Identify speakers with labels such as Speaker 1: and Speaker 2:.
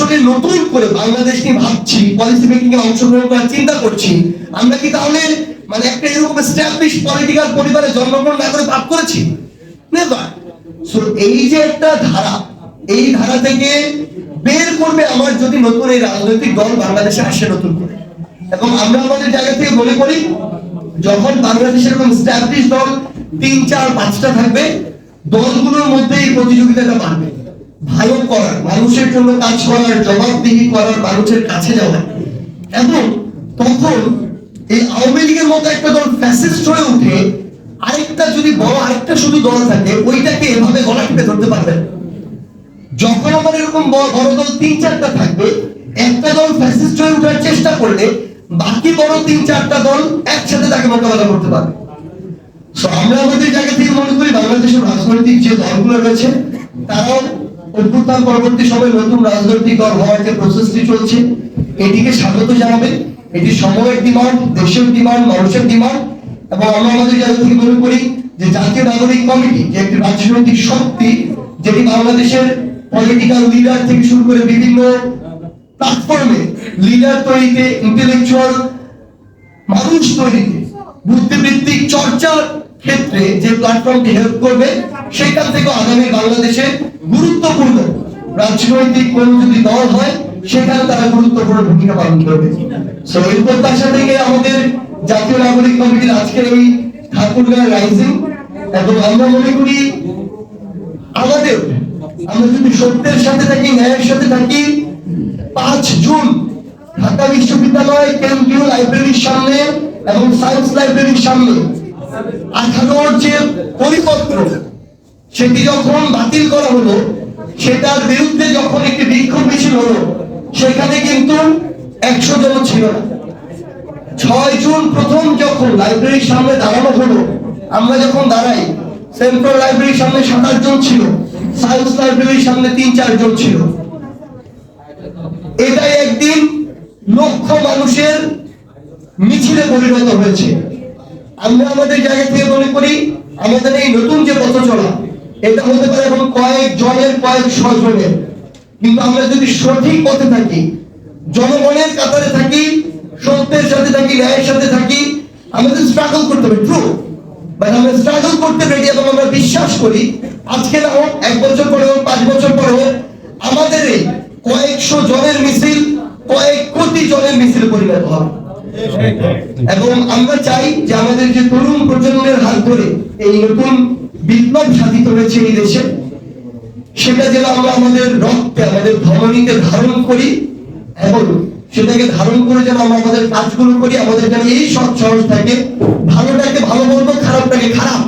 Speaker 1: আসলে নতুন করে বাংলাদেশ নিয়ে ভাবছি পলিসি মেকিং এ অংশগ্রহণ করার চিন্তা করছি। আমরা কি তাহলে মানে একটা এরকম এস্টাবলিশ পলিটিক্যাল পরিবারে জন্মগ্রহণ না করে পাপ করেছি? এই যে একটা ধারা, এই ধারা থেকে বের করবে আমার যদি নতুন এই রাজনৈতিক দল বাংলাদেশে আসে নতুন করে। এবং আমরা আমাদের জায়গা থেকে মনে করি, যখন বাংলাদেশের এরকম স্ট্যাবলিশ দল তিন, চার, পাঁচটা থাকবে, দলগুলোর মধ্যে এই প্রতিযোগিতাটা বাড়বে। ভালো করার মানুষের জন্য কাজ করার, জবাবদিহি করার, মানুষের কাছে যাওয়ার এবং তখন এই আওয়ামী লীগের মতো একটা দল ফ্যাসিস্ট হয়ে উঠে আরেকটা যদি বড়, আরেকটা শুধু দল থাকে, ওইটাকে এভাবে গলা টিপে ধরতে পারবে যখন আমার এরকম বড় দল তিন চারটা থাকবে, একটা দল ফ্যাসিস্ট হয়ে ওঠার চেষ্টা করলে, বাকি বড় তিন চারটা দল একসাথে তাকে মোকাবেলা করতে পারবে। আমরা আমাদের জায়গা থেকে মনে করি, বাংলাদেশের রাজনৈতিক যে দলগুলো রয়েছে, তারাও অভ্যুত্থান পরবর্তী সময় নতুন রাজনৈতিক দল হওয়ার যে প্রসেসটি চলছে, এটিকে স্বাগত জানাবে। এটি সময়ের ডিমান্ড, দেশের ডিমান্ড, মানুষের ডিমান্ড এবং আমরা আমাদের জায়গা থেকে মনে করি যে জাতীয় নাগরিক কমিটি, যে একটি রাজনৈতিক শক্তি, যেটি বাংলাদেশের পলিটিক্যাল লিডার থেকে শুরু করে বিভিন্ন প্ল্যাটফর্মে লিডার তৈরিতে ইন্টেলেকচুয়াল মানুষ তৈরিতে বুদ্ধিবৃত্তিক চর্চার ক্ষেত্রে যে প্ল্যাটফর্মটি হেল্প করবে, সেখান থেকে আগামী বাংলাদেশে গুরুত্বপূর্ণ রাজনৈতিক কোন যদি দল হয়, সেখানে তারা গুরুত্বপূর্ণ ভূমিকা পালন করবে। এই প্রত্যাশা থেকে আমাদের জাতীয় নাগরিক কমিটির আজকের এই ঠাকুরগাঁ রাইজিং এবং আমরা মনে করি আমাদের, আমরা যদি সত্যের সাথে থাকি, ন্যায়ের সাথে থাকি, পাঁচ জুন ঢাকা বিশ্ববিদ্যালয় কেন্দ্রীয় লাইব্রেরির সামনে এবং সায়েন্স লাইব্রেরির সামনে আঠারোর যে পরিপত্র। সেটি যখন বাতিল করা হলো, সেটার বিরুদ্ধে যখন একটি বিক্ষোভ মিছিল হলো, সেখানে কিন্তু একশো জন ছিল না। ছয় জুন প্রথম যখন লাইব্রেরির সামনে দাঁড়ানো হলো, আমরা যখন দাঁড়াই, সেন্ট্রাল লাইব্রেরির সামনে সাত জন ছিল, সায়েন্স লাইব্রেরির সামনে তিন চার জন ছিল। এটাই একদিন লক্ষ মানুষের মিছিলে পরিণত হয়েছে। আমরা আমাদের জায়গা থেকে মনে করি, আমাদের এই নতুন যে পথ চলা, এটা হতে পারে এখন কয়েক জনের কয়েক জনের কিন্তু আমরা যদি সঠিক পথে থাকি, জনগণের কাতারে থাকি, সত্যের সাথে থাকি, ন্যায়ের সাথে থাকি, আমাদের স্ট্রাগল করতে হবে ট্রু বাট আমরা স্ট্রাগল করতে রেডি এবং আমরা বিশ্বাস করি, আজকে না হোক, এক বছর পরে হোক, পাঁচ বছর পরে হোক, আমাদের কয়েকশো জনের মিছিল, কয়েক কোটি জনের মিছিল পরিণত হবে। এবং আমরা চাই যে আমাদের যে তরুণ প্রজন্মের হাত ধরে এই নতুন বিপ্লব সাধিত হয়েছে এই দেশে, সেটা যেন আমরা আমাদের রক্তে, আমাদের ধমনীতে ধারণ করি এবং সেটাকে ধারণ করে যেন আমরা আমাদের কাজগুলো করি, আমাদের যেন এই সৎ সহজ থাকে, ভালোটাকে ভালো বলব, খারাপটাকে খারাপ।